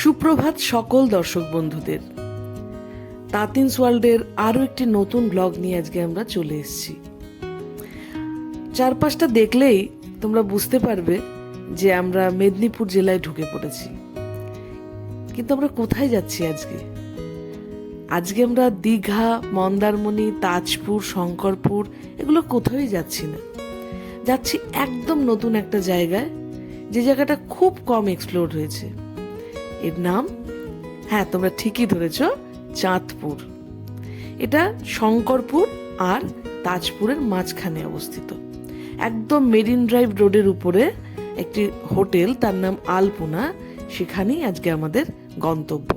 সুপ্রভাত সকল দর্শক বন্ধুদের। তাতিনস ওয়ার্ল্ডের আরও একটি নতুন ব্লগ নিয়ে আজকে আমরা চলে এসেছি। চারপাশটা দেখলেই তোমরা বুঝতে পারবে যে আমরা মেদিনীপুর জেলায় ঢুকে পড়েছি। কিন্তু আমরা কোথায় যাচ্ছি আজকে? আজকে আমরা দীঘা, মন্দারমণি, তাজপুর, শঙ্করপুর, এগুলো কোথাওই যাচ্ছি না। যাচ্ছি একদম নতুন একটা জায়গায়, যে জায়গাটা খুব কম এক্সপ্লোর হয়েছে। এর নাম? হ্যাঁ তোমরা ঠিকই ধরেছ, চাঁদপুর। এটা শঙ্করপুর আর তাজপুরের মাঝখানে অবস্থিত। একদম মেরিন ড্রাইভ রোডের উপরে একটি হোটেল, তার নাম আলপনা। সেখানেই আজকে আমাদের গন্তব্য।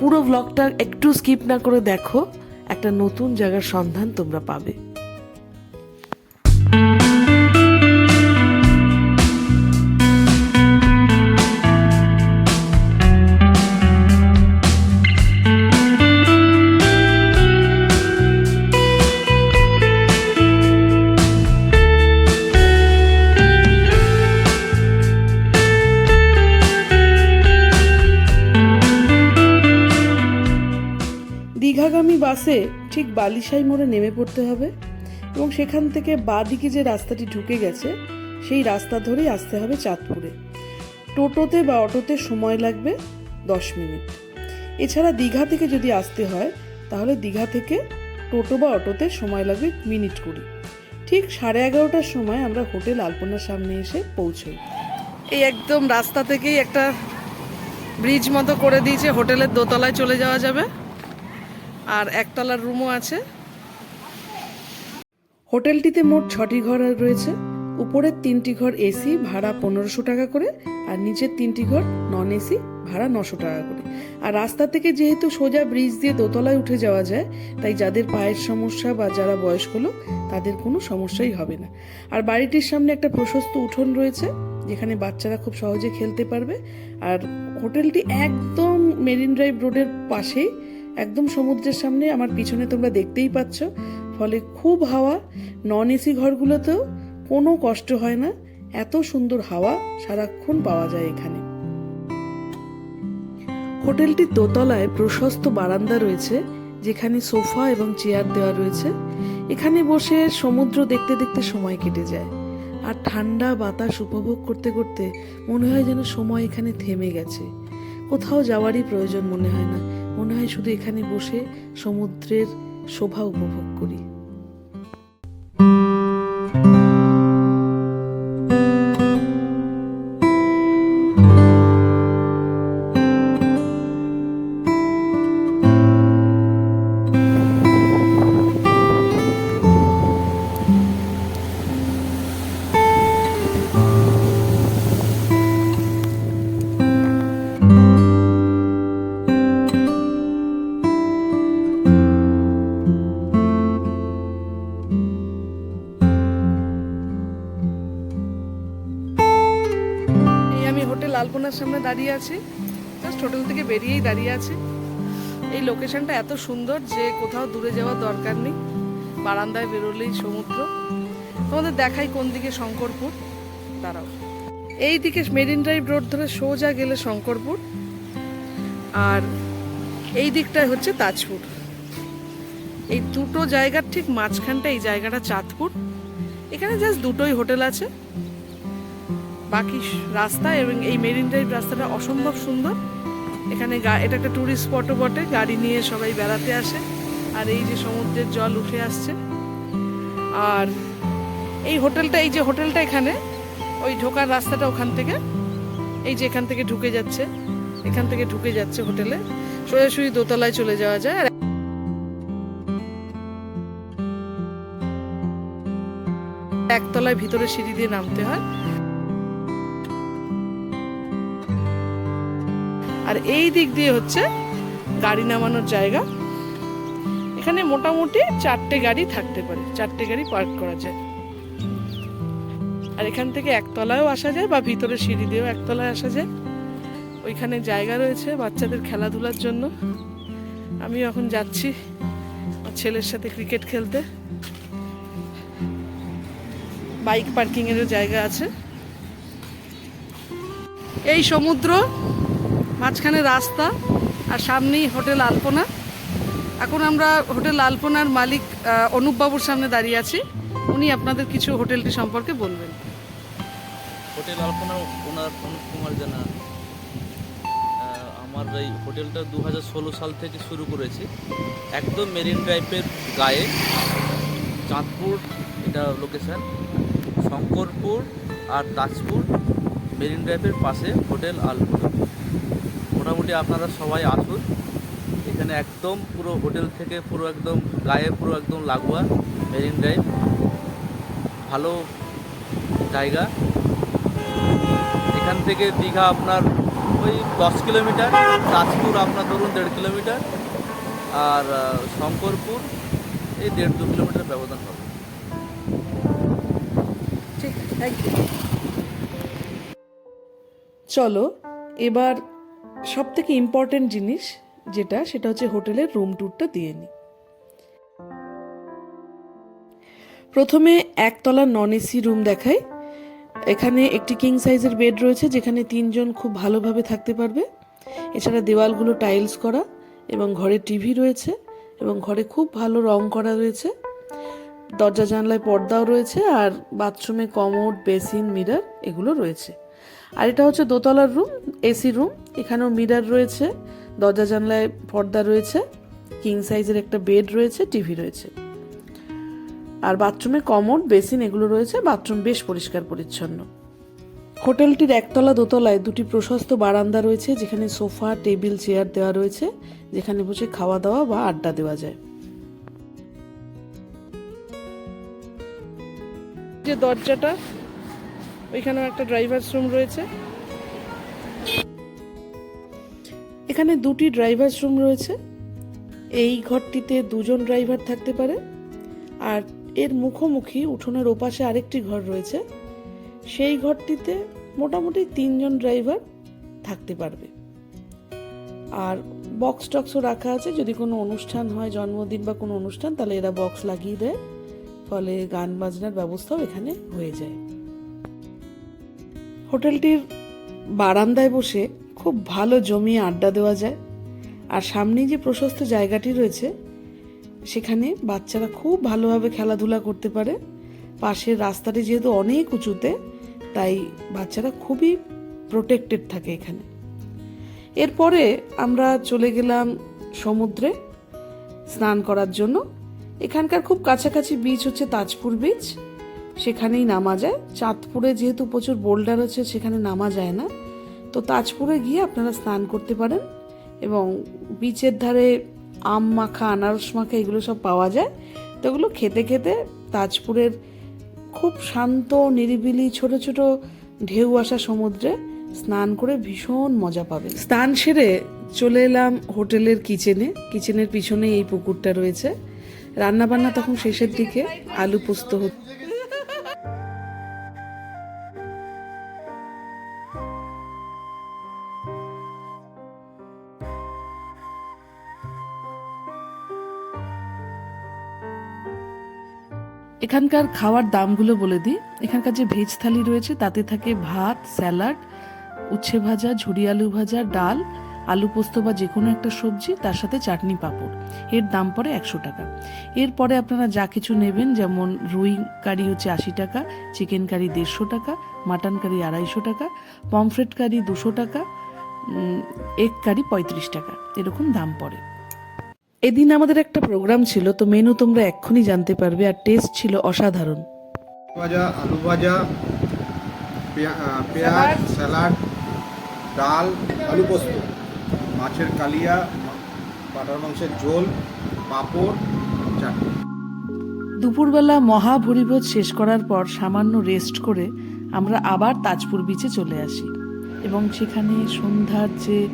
পুরো ব্লগটা একটু স্কিপ না করে দেখো, একটা নতুন জায়গার সন্ধান তোমরা পাবে। বাসে ঠিক বালিশাই মোড়ে নেমে পড়তে হবে এবং সেখান থেকে বা দিকে যে রাস্তাটি ঢুকে গেছে, সেই রাস্তা ধরেই আসতে হবে চাঁদপুরে। টোটোতে বা অটোতে সময় লাগবে দশ মিনিট। এছাড়া দীঘা থেকে যদি আসতে হয়, তাহলে দীঘা থেকে টোটো বা অটোতে সময় লাগবে মিনিট কুড়ি। ঠিক সাড়ে এগারোটার সময় আমরা হোটেল আলপনার সামনে এসে পৌঁছই। এই একদম রাস্তা থেকেই একটা ব্রিজ মতো করে দিয়েছে, হোটেলের দোতলায় চলে যাওয়া যাবে। আর একতলার রুমও আছে। হোটেলটিতে মোট ছটি ঘর রয়েছে। উপরের তিনটি ঘর এসি ভাড়া পনেরোশো টাকা করে, আর নিচের তিনটি ঘর নন এসি ভাড়া নশো টাকা করে। আর রাস্তা থেকে যেহেতু সোজা ব্রিজ দিয়ে দোতলায় উঠে যাওয়া যায়, তাই যাদের পায়ের সমস্যা বা যারা বয়স্ক লোক, তাদের কোনো সমস্যাই হবে না। আর বাড়িটির সামনে একটা প্রশস্ত উঠোন রয়েছে, যেখানে বাচ্চারা খুব সহজে খেলতে পারবে। আর হোটেলটি একদম মেরিন ড্রাইভ রোডের পাশেই একদম সমুদ্রের সামনে, আমার পিছনে তোমরা দেখতেই পাচ্ছ। ফলে খুব হাওয়া নন এসি ঘরগুলোতেও কোনো কষ্ট হয় না। এত সুন্দর হাওয়া সারাক্ষণ পাওয়া যায় এখানে। হোটেলটির দোতলায় প্রশস্ত বারান্দা রয়েছে, যেখানে সোফা এবং চেয়ার দেওয়া রয়েছে। এখানে বসে সমুদ্র দেখতে দেখতে সময় কেটে যায়। আর ঠান্ডা বাতাস উপভোগ করতে করতে মনে হয় যেন সময় এখানে থেমে গেছে। কোথাও যাওয়ারই প্রয়োজন মনে হয় না। মনে হয় শুধু এখানে বসে সমুদ্রের শোভা উপভোগ করি। আলপনার সামনে দাঁড়িয়ে আছি। জাস্ট হোটেল থেকে বেরিয়েই দাঁড়িয়ে আছি। এই লোকেশনটা এত সুন্দর যে কোথাও দূরে যাওয়ার দরকার নেই। বারান্দায় বেরোলেই সমুদ্র। তোমাদের দেখাই কোন দিকে শঙ্করপুর। দাঁড়াও। এই দিকে মেরিন ড্রাইভ রোড ধরে সোজা গেলে শঙ্করপুর। আর এই দিকটায় হচ্ছে তাজপুর। এই দুটো জায়গার ঠিক মাঝখানটা এই জায়গাটা চাঁদপুর। এখানে জাস্ট দুটোই হোটেল আছে। বাকি রাস্তা এবং এই মেরিন ড্রাইভ রাস্তাটা অসম্ভব সুন্দর। এখানে এটা একটা ট্যুরিস্ট স্পটও বটে, গাড়ি নিয়ে সবাই বেড়াতে আসে। আর এই যে সমুদ্রের জল উঠে আসছে। আর এই হোটেলটা, এই যে হোটেলটা এখানে, ওই ঢোকার রাস্তাটা ওখান থেকে, এই যে এখান থেকে ঢুকে যাচ্ছে। এখান থেকে ঢুকে যাচ্ছে হোটেলে। সোজাসুজি দোতলায় চলে যাওয়া যায়। আর একতলায় ভিতরে সিঁড়ি দিয়ে নামতে হয়। আর এই দিক দিয়ে হচ্ছে গাড়ি নামানোর জায়গা। এখানে মোটামুটি চারটে গাড়ি থাকতে পারে, চারটে গাড়ি পার্ক করা যায়। আর এখান থেকে একতলায়ও আসা যায় বা ভিতরে সিঁড়ি দিয়েও একতলায় আসা যায়। ওইখানে জায়গা রয়েছে বাচ্চাদের খেলাধুলার জন্য। আমি এখন যাচ্ছি ছেলের সাথে ক্রিকেট খেলতে। বাইক পার্কিংয়েরও জায়গা আছে। এই সমুদ্র মাঝখানে রাস্তা আর সামনেই হোটেল আলপনা। এখন আমরা হোটেল আলপনার মালিক অনুপবাবুর সামনে দাঁড়িয়ে আছি। উনি আপনাদের কিছু হোটেলটি সম্পর্কে বলবেন। হোটেল আলপনা, ওনার অনুপ কুমার জানা। আমার এই হোটেলটা দু হাজার ষোলো সাল থেকে শুরু করেছি। একদম মেরিন ড্রাইভের গায়ে। চাঁদপুর, এটা লোকেশান শঙ্করপুর আর তাজপুর মেরিন ড্রাইভের পাশে হোটেল আলপনা। মোটামুটি আপনারা সবাই আসুন। এখানে একদম পুরো হোটেল থেকে পুরো একদম গায়ে পুরো একদম লাগোয়া মেরিন ড্রাইভ। ভালো জায়গা। এখান থেকে দীঘা আপনার ওই দশ কিলোমিটার তাজপুর আপনার ধরুন দেড় কিলোমিটার, আর শঙ্করপুর এই দেড় দু কিলোমিটার ব্যবধান হবে। ঠিক থ্যাংক ইউ চলো, এবার সব থেকে ইম্পর্টেন্ট জিনিস যেটা, সেটা হচ্ছে হোটেলের রুম ট্যুরটা দিয়ে নিই প্রথমে একতলা নন এসি রুম দেখাই। এখানে একটি কিং সাইজের বেড রয়েছে, যেখানে তিনজন খুব ভালোভাবে থাকতে পারবে। এছাড়া দেওয়ালগুলো টাইলস করা এবং ঘরে টিভি রয়েছে এবং ঘরে খুব ভালো রং করা রয়েছে। দরজা, জানলায় পর্দাও রয়েছে আর বাথরুমে কমোড বেসিন মিরার এগুলো রয়েছে। আর এটা হচ্ছে দোতলার রুম এসি রুম এখানেও মিরার রয়েছে, দরজা জানলায় পর্দা রয়েছে কিং সাইজের একটা বেড রয়েছে টিভি রয়েছে। আর বাথরুমে কমোড বেসিন এগুলো রয়েছে বাথরুম বেশ পরিষ্কার পরিচ্ছন্ন। হোটেলটির একতলা দোতলায় দুটি প্রশস্ত বারান্দা রয়েছে, যেখানে সোফা, টেবিল, চেয়ার দেওয়া রয়েছে, যেখানে বসে খাওয়া দাওয়া বা আড্ডা দেওয়া যায়। যে দরজাটা, ওইখানেও একটা ড্রাইভারস রুম রয়েছে। এখানে দুটি ড্রাইভারস রুম রয়েছে। এই ঘরটিতে দুজন ড্রাইভার থাকতে পারে। আর এর মুখোমুখি উঠোনের ওপাশে আরেকটি ঘর রয়েছে। সেই ঘরটিতে মোটামুটি তিনজন ড্রাইভার থাকতে পারবে। আর বক্স টক্সও রাখা আছে। যদি কোনো অনুষ্ঠান হয়, জন্মদিন বা কোনো অনুষ্ঠান, তাহলে এরা বক্স লাগিয়ে দেয়। ফলে গান বাজনার ব্যবস্থাও এখানে হয়ে যায়। হোটেলটির বারান্দায় বসে খুব ভালো জমিয়ে আড্ডা দেওয়া যায়। আর সামনেই যে প্রশস্ত জায়গাটি রয়েছে, সেখানে বাচ্চারা খুব ভালোভাবে খেলাধুলা করতে পারে। পাশের রাস্তাটি যেহেতু অনেক উঁচুতে, তাই বাচ্চারা খুবই প্রোটেক্টেড থাকে এখানে। এরপরে আমরা চলে গেলাম সমুদ্রে স্নান করার জন্য। এখানকার খুব কাছাকাছি বিচ হচ্ছে তাজপুর বিচ সেখানেই নামা যায়। চাঁদপুরে যেহেতু প্রচুর বোল্ডার আছে, সেখানে নামা যায় না। তো তাজপুরে গিয়ে আপনারা স্নান করতে পারেন এবং বিচের ধারে আম মাখা, আনারস মাখা এগুলো সব পাওয়া যায়। তো এগুলো খেতে খেতে তাজপুরের খুব শান্ত, নিরিবিলি, ছোট ছোট ঢেউ আসা সমুদ্রে স্নান করে ভীষণ মজা পাবে স্নান সেরে চলে এলাম হোটেলের কিচেনে। কিচেনের পিছনে এই পুকুরটা রয়েছে। রান্না বান্না তখন শেষের দিকে, আলু পোস্ত হচ্ছে। এখানকার খাওয়ার দামগুলো বলে দিই। এখানকার যে ভেজ থালি রয়েছে, তাতে থাকে ভাত, স্যালাড, উচ্ছে ভাজা ঝুড়ি আলু ভাজা, ডাল, আলু পোস্ত বা যে কোনো একটা সবজি, তার সাথে চাটনি পাঁপড়। এর দাম পড়ে একশো টাকা। এরপরে আপনারা যা কিছু নেবেন, যেমন রুই কারি হচ্ছে আশি টাকা, চিকেন কারি দেড়শো টাকা, মাটন কারি আড়াইশো টাকা, পমফ্রেট কারি দুশো টাকা এগ কারি পঁয়ত্রিশ টাকা। এরকম দাম পড়ে। এদিন আমাদের একটা প্রোগ্রাম ছিল তো মেনু তোমরা এক্ষুনি জানতে পারবে আর টেস্ট ছিল অসাধারণ। ভাজা আলু ভাজা পেঁয়া- পেঁয়াজ স্যালাড ডাল আলু পোস্ত। মাছের কালিয়া পাটার মাংসের ঝোল পাঁপড় চাটনি। দুপুরবেলা মহা ভরিভোজ শেষ করার পর সামান্য রেস্ট করে আমরা আবার তাজপুর বিচে চলে আসি। এবং সেখানে সন্ধ্যার যে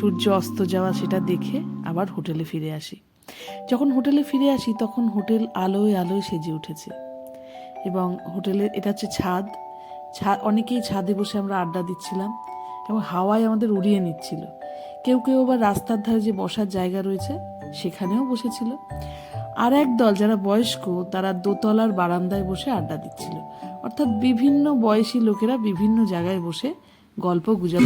সূর্য অস্ত যাওয়া সেটা দেখে আবার হোটেলে ফিরে আসি। যখন হোটেলে ফিরে আসি, তখন হোটেল আলোয় আলোয় সেজে উঠেছে এবং হোটেলের এটা হচ্ছে ছাদ। ছাদ, অনেকেই ছাদে বসে আমরা আড্ডা দিচ্ছিলাম এবং হাওয়ায় আমাদের উড়িয়ে নিচ্ছিল। কেউ কেউ আবার রাস্তার ধারে যে বসার জায়গা রয়েছে, সেখানেও বসেছিল। আর এক দল যারা বয়স্ক, তারা দোতলার বারান্দায় বসে আড্ডা দিচ্ছিল। অর্থাৎ বিভিন্ন বয়সী লোকেরা বিভিন্ন জায়গায় বসে গল্প গুজব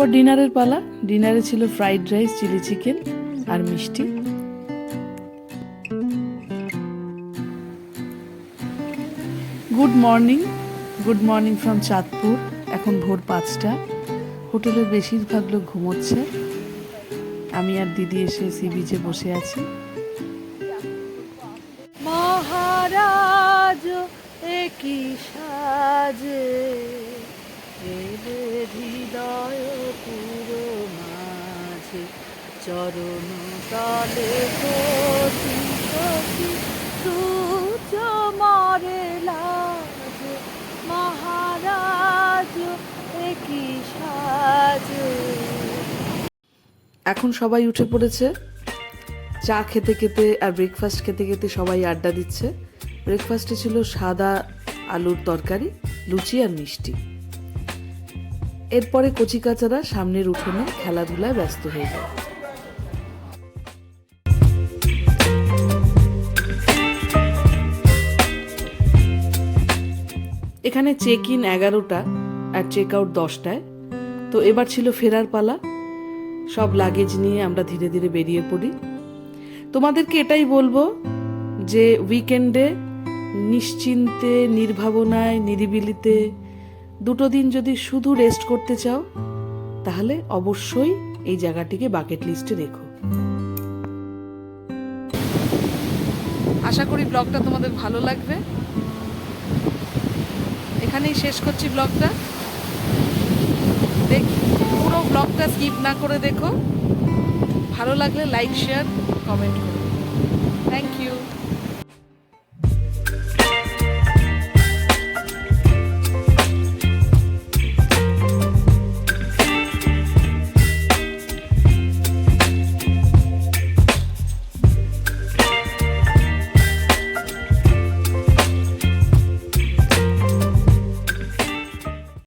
এরপর ডিনারের পালা। ডিনারে ছিল ফ্রাইড রাইস, চিলি চিকেন আর মিষ্টি। Good morning. Good morning from Chandpur. এখন ভোর পাঁচটা। হোটেলের বেশিরভাগ লোক ঘুমোচ্ছে। আমি আর দিদি এসে সি বিচে বসে আছি। মহারাজ সাজে। পুরো মাঝে, চরণ তলে মরে লাজে, মহারাজ একই সাজে। এখন সবাই উঠে পড়েছে। চা খেতে খেতে আর ব্রেকফাস্ট খেতে খেতে সবাই আড্ডা দিচ্ছে। ব্রেকফাস্টে ছিল সাদা আলুর তরকারি, লুচি আর মিষ্টি। এরপরে কচিকাচারা সামনের উঠোনে খেলাধুলায় ব্যস্ত হয়ে যায়। এখানে চেক ইন এগারোটা আর চেক আউট দশটায়। তো এবার ছিল ফেরার পালা। সব লাগেজ নিয়ে আমরা ধীরে ধীরে বেরিয়ে পড়ি। তোমাদেরকে এটাই বলব যে উইকেন্ডে নিশ্চিন্তে, নির্ভাবনায়, নিরিবিলিতে দুটো দিন যদি শুধু রেস্ট করতে চাও, তাহলে অবশ্যই এই জায়গাটিকে বাকেট লিস্টে রেখো। আশা করি ব্লগটা তোমাদের ভালো লাগবে। এখানেই শেষ করছি ব্লগটা দেখ, পুরো ব্লগটা স্কিপ না করে দেখো। ভালো লাগলে লাইক শেয়ার কমেন্ট করো। Thank you